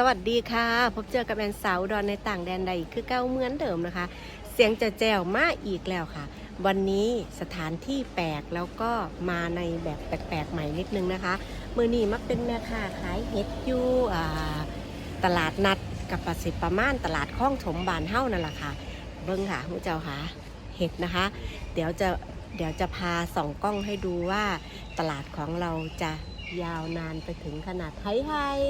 สวัสดีค่ะ พบเจอกับแอนสาวดอนในต่างแดนใดคือเก้าเหมือนเดิมนะคะ เสียงจะแจวมาอีกแล้วค่ะ วันนี้สถานที่แปลกแล้วก็มาในแบบแปลกๆใหม่นิดนึงนะคะมือนี้มักเป็นแม่ค้าขายเห็ดอยู่ตลาดนัดกับประสิประมาณตลาดคลองถมบานเฮ้านั่นแหละค่ะเบิ้งค่ะผู้เจ้าค่ะเห็ดนะคะ เดี๋ยวจะเดี๋ยวจะพาส่องกล้องให้ดูว่าตลาดของเราจะยาวนานไปถึงขนาดไทยไทย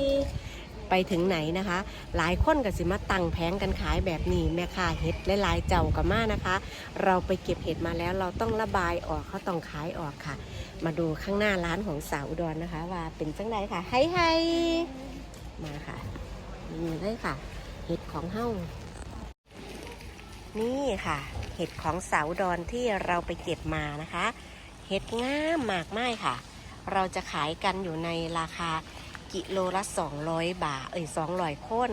ไปถึงไหนนะคะ หลายคนก็สิมาตั้งแผงกันขายแบบนี้แม่ค้าเห็ดหลายๆเจ้ากับมานะคะ เราไปเก็บเห็ดมาแล้วเราต้องระบายออกเขาต้องขายออกค่ะ มาดูข้างหน้าร้านของสาวอุดรนะคะ ว่าเป็นจังไดค่ะไฮไฮมาค่ะนี่เลยค่ะ เห็ดของเฮ้านี่ค่ะ เห็ดของสาวอุดรที่เราไปเก็บมานะคะ เห็ดงามมากไม้ค่ะ เราจะขายกันอยู่ในราคา กิโลละ 200 บาท เอ้ย200ค้น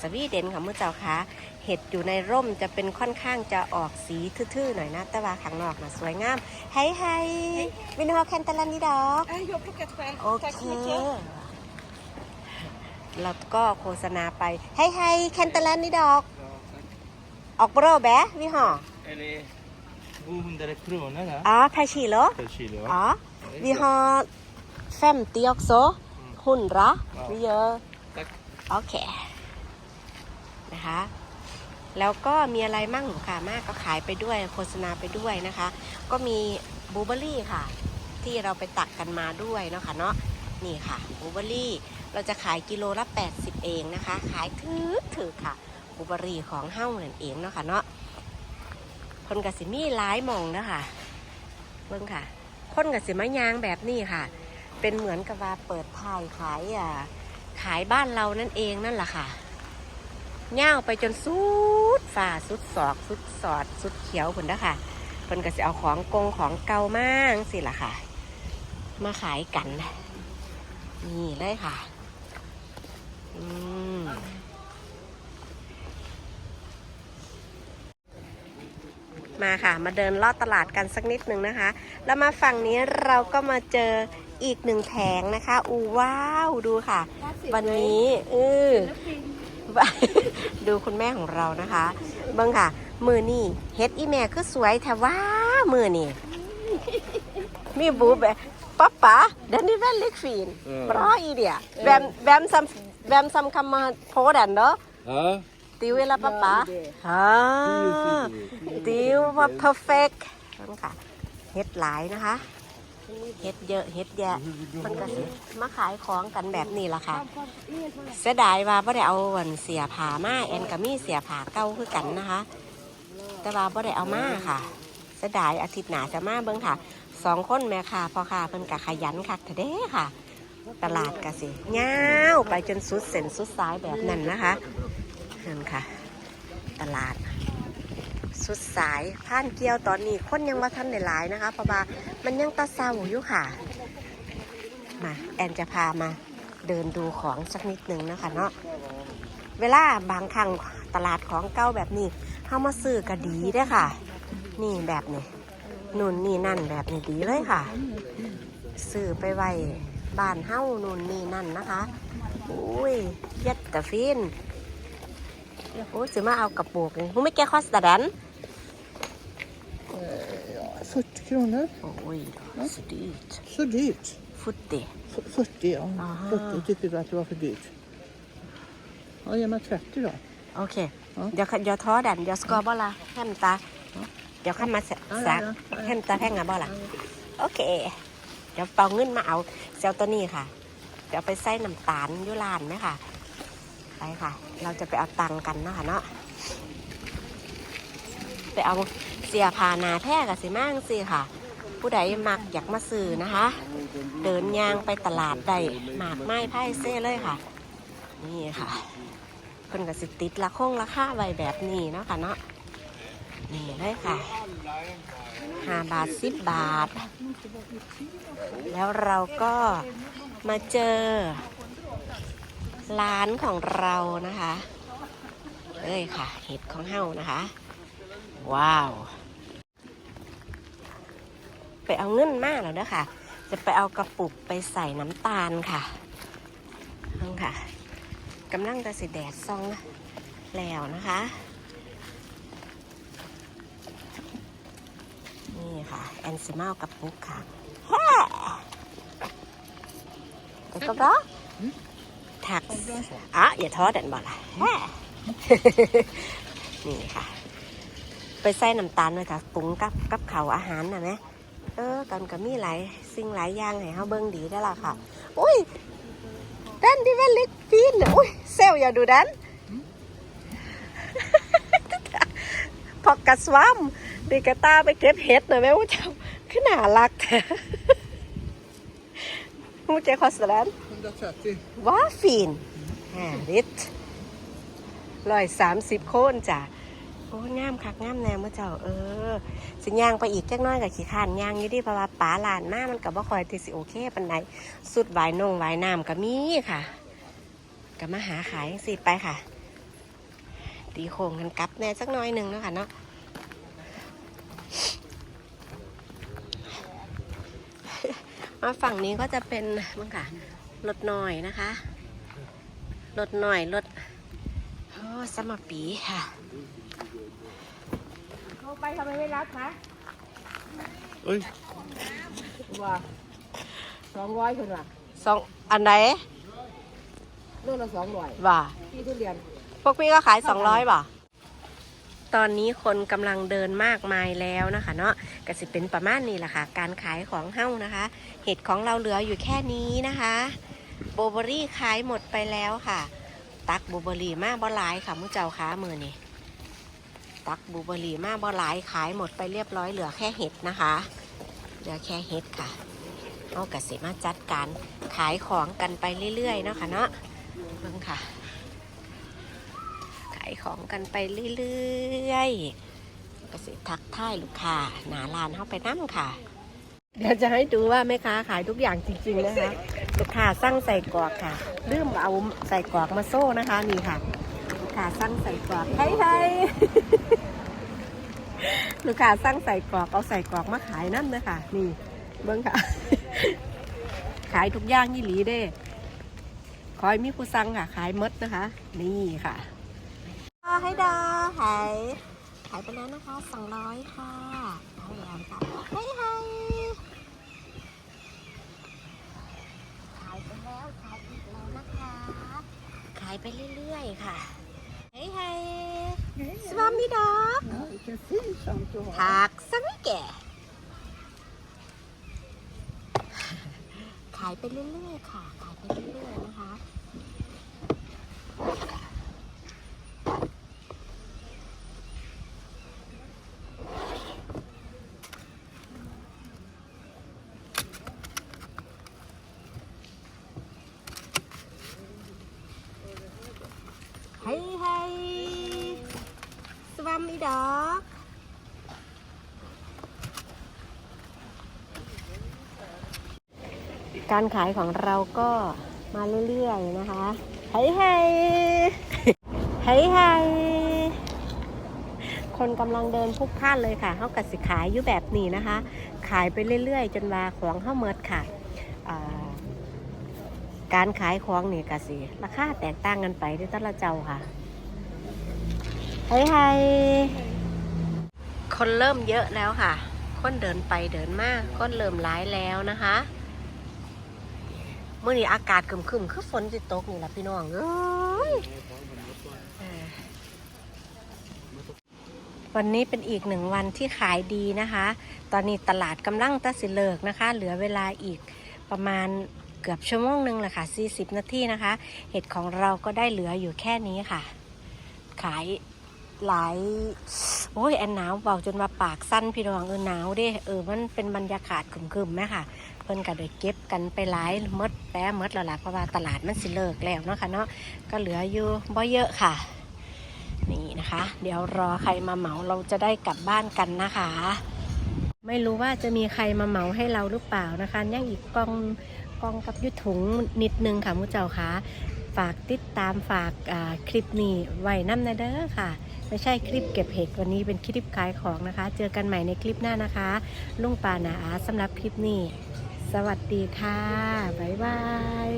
สวีเดนค่ะมื่อเจ้าคะเห็ดอยู่ในร่มจะเป็นค่อนข้างจะออกสีทื่อๆหน่อยนะ แต่ว่าข้างนอกนะสวยงามไฮไฮวินฮอแคนตาลันนี่ดอก Nej, jag har plockat själv. โอ Tack เค så mycket. แล้วก็โฆษณาไปไฮไฮแคนตาลันนี่ดอก ออกโปรแบะวิหอ Eller 200 kronor här อ๋อพาชิโล per kilo. อ๋อ Vi har 50 också. 100. Vi gör Tack. โอเคนะคะ แล้วก็มีอะไรมั่งหนูค่ะมากก็ขายไปด้วยโฆษณาไปด้วยนะคะ ก็มีบลูเบอร์รี่ค่ะ ที่เราไปตักกันมาด้วยเนาะค่ะเนาะนี่ค่ะบลูเบอร์รี่เราจะขายกิโลละ 80 เองนะคะ ขายถือถือค่ะบลูเบอร์รี่ของเฮ้านั่นเองเนาะค่ะเนาะคนกับสิมีหลายหมองนะคะเบิ่งค่ะ คนกับสิมะยางแบบนี้ค่ะ เป็นเหมือนกับว่าเปิดทายขายอ่าขายบ้านเรานั่นเองนั่นแหละค่ะเง่าวไปจนสุดฝ่าสุดศอกสุดสอดสุดเขียวผุนนะค่ะเพิ่นก็สิเอาของกงของเก่ามากสิล่ะค่ะ มาขายกัน นี่เลยค่ะ อืมมาค่ะ มาเดินลอดตลาดกันสักนิดหนึ่งนะคะ แล้วมาฝั่งนี้เราก็มาเจอ อีกหนึ่งแผงนะคะ อูว้าวดูค่ะ วันนี้เออดูคุณแม่ของเรานะคะเบิ้งค่ะ มือนี่เฮ็ดอีแม่คือสวยแต่ว่ามือนี่มีบูแบบป๊าป๊าเดนนี่แวนเล็กฟีนเออบรออีเดียแวมแวมซัมแวมซัมคำมาโพดันเนาะ Ja. ติวเวลาป๊าป๊าฮ่าติวว่า perfect นั่นค่ะเฮ็ดหลายนะคะ เฮ็ดเยอะเฮ็ดแยะมันก็สิมาขายของกันแบบนี้ล่ะค่ะ เสียดายว่าบ่ได้เอาวันเสียผ้ามาแอนก็มีเสียผ้าเก่าคือกันนะคะ แต่ว่าบ่ได้เอามาค่ะเสียดายอาทิตย์หน้าจะมาเบิ่งค่ะสองคนแม่ค่ะพ่อค่ะเพิ่นก็ขยันคักแท้เด้ค่ะ ตลาดก็สิยาวไปจนสุดเส้นสุดสายแบบนั้นนะคะนั่นค่ะ ตลาด สุดสายผ่านเกี่ยวตอนนี้คนยังมาทันได้หลายนะคะเพราะว่ามันยังตาเศร้าอยู่ค่ะมาแอนจะพามาเดินดูของสักนิดหนึ่งนะคะเนาะเวลาบางครั้งตลาดของเก่าแบบนี้เข้ามาซื้อก็ดีด้ค่ะ นี่แบบนี้นู่นนี่นั่นแบบนี้ดีเลยค่ะซื้อไปไว้บ้านเฮ้านู่นนี่นั่นนะคะอุ้ยเย็ดแต่ฟินโอ้ยสิมาเอากระปุกนี่มึงไม่แก้คอสตาดัน 40 kronor. โอ้ยสุดดี Så dyrt. ฟุตเต F- 40 ja. Aha. 40 tyckte du att det var för dyrt. Ja, ge mig 30 då. โอเคอ๋อเดี๋ยวเดี๋ยวท้อดันเดี๋ยวสกอร์บอละแฮมตาเดี๋ยวข้ามาสเอาสักเอาเอาแฮมตาแพงอะบอละโอเคเดี๋ยวเปาเงินมาเอาเซลตัวนี้ค่ะ เดี๋ยวไปใส่น้ำตาลอยุลานไหมค่ะ ไปค่ะ เราจะไปเอาตังค์กันเนาะคะเนาะ ไปเอา เสียพาหนาแท้กับสิมั่งสิค่ะ ผู้ใดมักอยากมาซื้อนะคะ เดินยางไปตลาดได้หมากไม้ไพ่เซ่เลยค่ะ นี่ค่ะเพิ่นก็สิติดละคงราคาไว้แบบนี้เนาะค่ะเนาะนี่เลยค่ะห้าบาทสิบบาท แล้วเราก็มาเจอ ร้านของเรานะคะเอ้ยค่ะ เห็ดของเฮานะคะ ว้าว ไปเอาเงินมากแล้วเด้อค่ะ จะไปเอากระปุกไปใส่น้ำตาลค่ะนั่นค่ะกำลังจะสิแดดซองแล้วนะคะ นี่ค่ะ แอนซิมากับปุ๊กค่ะแฮ่เดี๋ยวก็รอถักอะอย่าท้อเด็ดบอกละนี่ค่ะ ไปใส่น้ำตาลไว้ค่ะปรุงกับกับเขาวอาหารนะแม่ เออกันก็มีหลายสิ่งหลายอย่างให้เฮาเบิ่งดีได้อล่ะค่ะอุ้ยดันดิเวลลิกฟีนอุ้ยเซลอย่าดูดันพอกระสวมดีกระตาไปเก็บเห็ดหน่อยแม่ว่าเจ้าขึ้นน่ารักแท้มูเจคอสแลน 130. ว้าฟีนห้าลิตรร้อยสามสิบโคนจ้ะ โอ้งามคักงามแนวเมื่อเจ้าเออ สิย่างไปอีกจักน้อยกับขี้ขานย่างอยู่ดิเพราะว่าป๋าหลานมามันกับบ่คอยที่สิโอเคปันไหนสุดหวายนงหวายน้ำก็มีค่ะก็มาหาขายสิไปค่ะ ตีโค้งกันกลับแน่สักน้อยหนึ่งเนาะค่ะเนาะมาฝั่งนี้ก็จะเป็นมั้งค่ะรถหน่อยนะคะรถหน่อยรถโอ้สมปีค่ะ เขาไปทำไมไม่รับคะ Oi. ว่าสองร้อยคนว่ะสองอันไหนโลละสองร้อยบ่าพี่ทุเรียน พวกพี่ก็ขายสองร้อยบ่าตอนนี้คนกำลังเดินมากมายแล้วนะคะเนาะก็สิเป็นประมาณนี้แหละค่ะ การขายของเฮ้านะคะ เห็ดของเราเหลืออยู่แค่นี้นะคะโบเบอรี่ขายหมดไปแล้วค่ะ ตักบูเบอรี่มาบ่หลายค่ะมุ้เจ้าค้ามือนี่ ตักบูเบอรี่มาบ่หลายขายหมดไปเรียบร้อยเหลือแค่เห็ดนะคะ เหลือแค่เห็ดค่ะเอากระสิมาจัดการขายของกันไปเรื่อยๆเนาะค่ะเนาะเบิ่งค่ะ ขายของกันไปเรื่อยๆกระสิทักท่ายลูกค้าหนาลานเข้าไปนั่งค่ะ เดี๋ยวจะให้ดูว่าแม่ค้าขายทุกอย่างจริงๆนะคะลูกค้าสั่งใส่กรอกค่ะลืมเอาใส่กรอกมาโซ่นะคะนี่ค่ะ ค้าสั่งใส่กรอกไทยไทยลูกค้าสั่งใส่กรอกเอาใส่กรอกมาขายนั่นเลยค่ะ นี่ เบิ้งค่ะ ขายทุกอย่างยี่หลีเด้คอยมีผู้สั่งค่ะ ขายมดนะคะ นี่ค่ะให้ดาขายขายไปแล้วนะคะสองร้อยค่ะให้แล้วค่ะให้ให้ขายไปแล้วขายอีกแล้วนะคะ ขายไปเรื่อยๆค่ะ เฮ้ยเฮ้ยสวัสดีดอก Ja, vilken fin sånt du har. Tack så mycket ขายไปเรื่อยๆค่ะ ขายไปเรื่อยๆนะคะ เฮ้ยเฮ้ยสวัสดีดอก การขายของเราก็มาเรื่อยๆนะคะเฮ้ยเฮ้ยเฮ้ยเฮ้ยคนกำลังเดินพุกพล่านเลยค่ะเขากัดสิขายอยู่แบบนี้นะคะ ขายไปเรื่อยๆ จนว่าของเข้าเมิดค่ะการขายของนี่กสิราคาแตกต่างกันไปที่แต่ละเจ้าค่ะเฮ้ยเฮ้ยคนเริ่มเยอะแล้วค่ะ คนเดินไปเดินมากคนเริ่มร้ายแล้วนะคะ เมื่อนี้อากาศครึมคือฝนสิตกนี่แหละพี่น้องเอ้ยเอวันนี้เป็นอีกหนึ่งวันที่ขายดีนะคะ ตอนนี้ตลาดกำลังตัดสิเลิกนะคะ เหลือเวลาอีกประมาณเกือบชั่วโมงหนึ่งแหละค่ะ 40 นาทีนะคะ เห็ดของเราก็ได้เหลืออยู่แค่นี้ค่ะ ขายหลาย โอ้ยแอนหนาวเบาจนมาปากสั้นพี่น้องเออหนาวด้เออมันเป็นบรรยากาศครึมๆไหมค่ะ พิ่นก็เลยเก็บกันไปหลายมดแปะหมดแล้วล่ะเพราะว่าตลาดมันสิเลิกแล้วเนาะค่ะเนาะก็เหลืออยู่บ่เยอะค่ะ นี่นะคะ เดี๋ยวรอใครมาเหมาเราจะได้กลับบ้านกันนะคะ ไม่รู้ว่าจะมีใครมาเหมาให้เราหรือเปล่านะคะยังอีกกองกองกับยุถุงนิดนึงค่ะมุเจ้าค่ะฝากติดตามฝากคลิปนี้ไว้น้ำนะเด้อค่ะ ไม่ใช่คลิปเก็บเห็ดวันนี้เป็นคลิปขายของนะคะ เจอกันใหม่ในคลิปหน้านะคะ ลุงปานาอาสำหรับคลิปนี้ สวัสดีค่ะ บ๊ายบาย